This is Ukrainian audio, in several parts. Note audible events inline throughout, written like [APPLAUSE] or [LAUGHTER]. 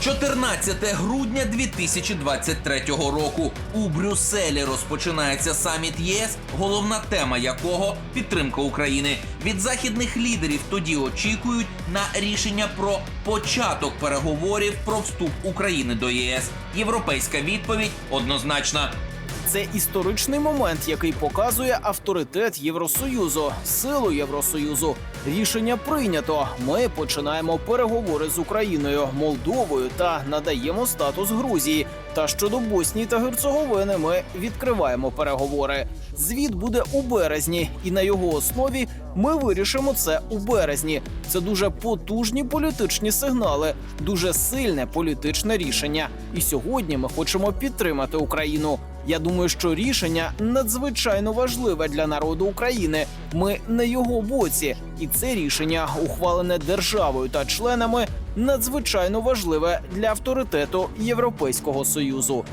14 грудня 2023 року у Брюсселі розпочинається саміт ЄС, головна тема якого підтримка України. Від західних лідерів тоді очікують на рішення про початок переговорів про вступ України до ЄС. Європейська відповідь однозначна. Це історичний момент, який показує авторитет Євросоюзу, силу Євросоюзу. Рішення прийнято. Ми починаємо переговори з Україною, Молдовою та надаємо статус Грузії. Та щодо Боснії та Герцеговини ми відкриваємо переговори. Звіт буде у березні, і на його основі ми вирішимо це у березні. Це дуже потужні політичні сигнали, дуже сильне політичне рішення. І сьогодні ми хочемо підтримати Україну. Я думаю, що рішення надзвичайно важливе для народу України. Ми на його боці, і це рішення, ухвалене державою та членами, надзвичайно важливе для авторитету Європейського союзу.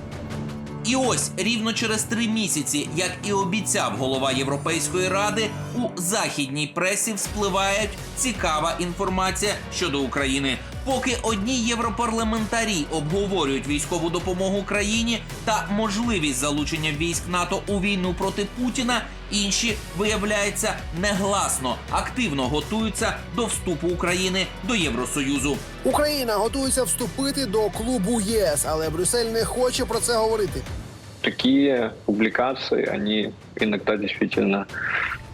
І ось рівно через три місяці, як і обіцяв голова Європейської ради, у західній пресі вспливає цікава інформація щодо України. Поки одні європарламентарі обговорюють військову допомогу країні та можливість залучення військ НАТО у війну проти Путіна, інші виявляється негласно активно готуються до вступу України до Євросоюзу. Україна готується вступити до клубу ЄС, але Брюссель не хоче про це говорити. такие публикации, они иногда действительно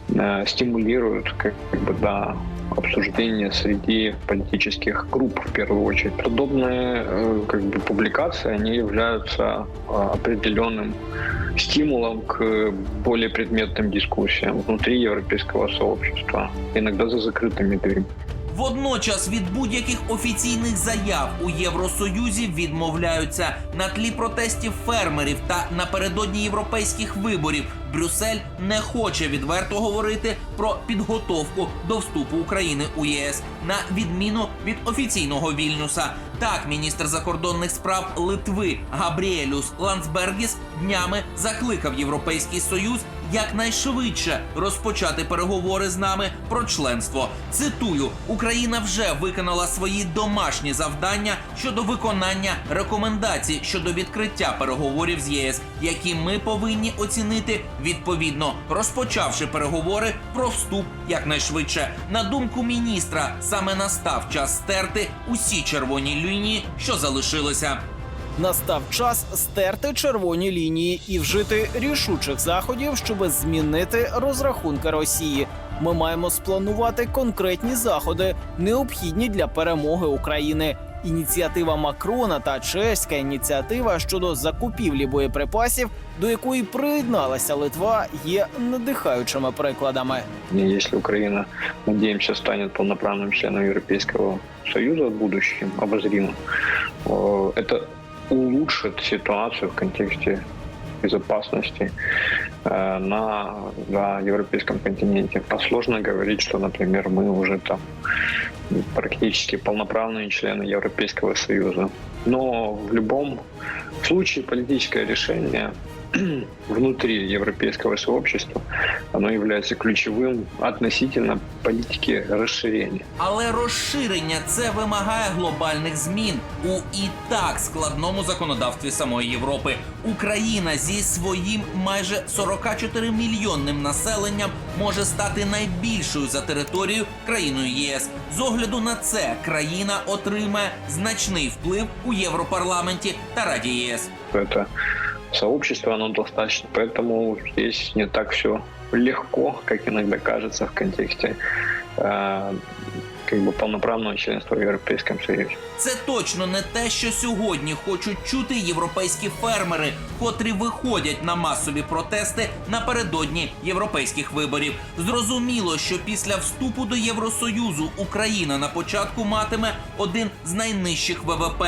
э, стимулируют как, как бы, да, обсуждение среди политических групп в первую очередь. Подобные э, как бы, публикации, они являются э, определенным стимулом к более предметным дискуссиям внутри европейского сообщества, иногда за закрытыми дверьми. Водночас від будь-яких офіційних заяв у Євросоюзі відмовляються на тлі протестів фермерів та напередодні європейських виборів. Брюссель не хоче відверто говорити про підготовку до вступу України у ЄС на відміну від офіційного Вільнюса. Так, міністр закордонних справ Литви Габріелюс Ландсбергіс днями закликав Європейський Союз якнайшвидше розпочати переговори з нами про членство. Цитую: Україна вже виконала свої домашні завдання щодо виконання рекомендацій щодо відкриття переговорів з ЄС, які ми повинні оцінити відповідно, розпочавши переговори про вступ якнайшвидше. На думку міністра, саме настав час стерти усі червоні лінії, що залишилися. Настав час стерти червоні лінії і вжити рішучих заходів, щоб змінити розрахунки Росії. Ми маємо спланувати конкретні заходи, необхідні для перемоги України Ініціатива Макрона та чеська ініціатива щодо закупівлі боєприпасів, до якої приєдналася Литва, є надихаючими прикладами. И Если Украина, надеемся, станет полноправным членом Европейского Союза в будущем, обозримо, э, это улучшит ситуацию в контексте безопасности э, на, на европейском континенте. А Сложно говорить, что, например, мы уже там практически полноправные члены Европейского Союза. Но в любом случае политическое решение [CLEARS THROAT] внутри европейского сообщества, оно является ключевым относительно политики расширения. Але розширення це вимагає глобальних змін у і так складному законодавстві самої Європи. Україна зі своїм майже 44 мільйонним населенням може стати найбільшою за територію країною ЄС. З огляду на це країна отримає значний вплив у Європарламенті та Раді ЄС. это сообщество, оно достаточно. Поэтому здесь не так все легко, как иногда кажется в контексте э, как бы полноправного членства в Европейском Союзе. Це точно не те, що сьогодні хочуть чути європейські фермери, котрі виходять на масові протести напередодні європейських виборів. Зрозуміло, що після вступу до Євросоюзу Україна на початку матиме один з найнижчих ВВП.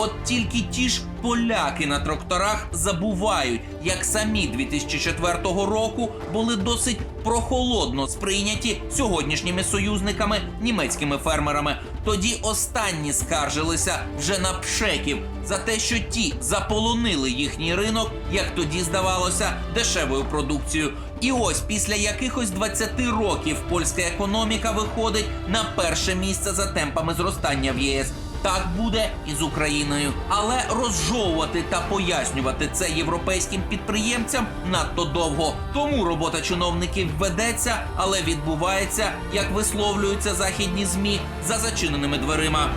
От тільки ті ж поляки на тракторах забувають, як самі 2004 року були досить прохолодно сприйняті сьогоднішніми союзниками німецькими фермерами. Тоді останні скаржилися вже на пшеків за те, що ті заполонили їхній ринок, як тоді здавалося, дешевою продукцією. І ось після якихось 20 років польська економіка виходить на перше місце за темпами зростання в ЄС. Так буде і з Україною. Але розжовувати та пояснювати це європейським підприємцям надто довго. Тому робота чиновників ведеться, але відбувається, як висловлюються західні змі, за зачиненими дверима.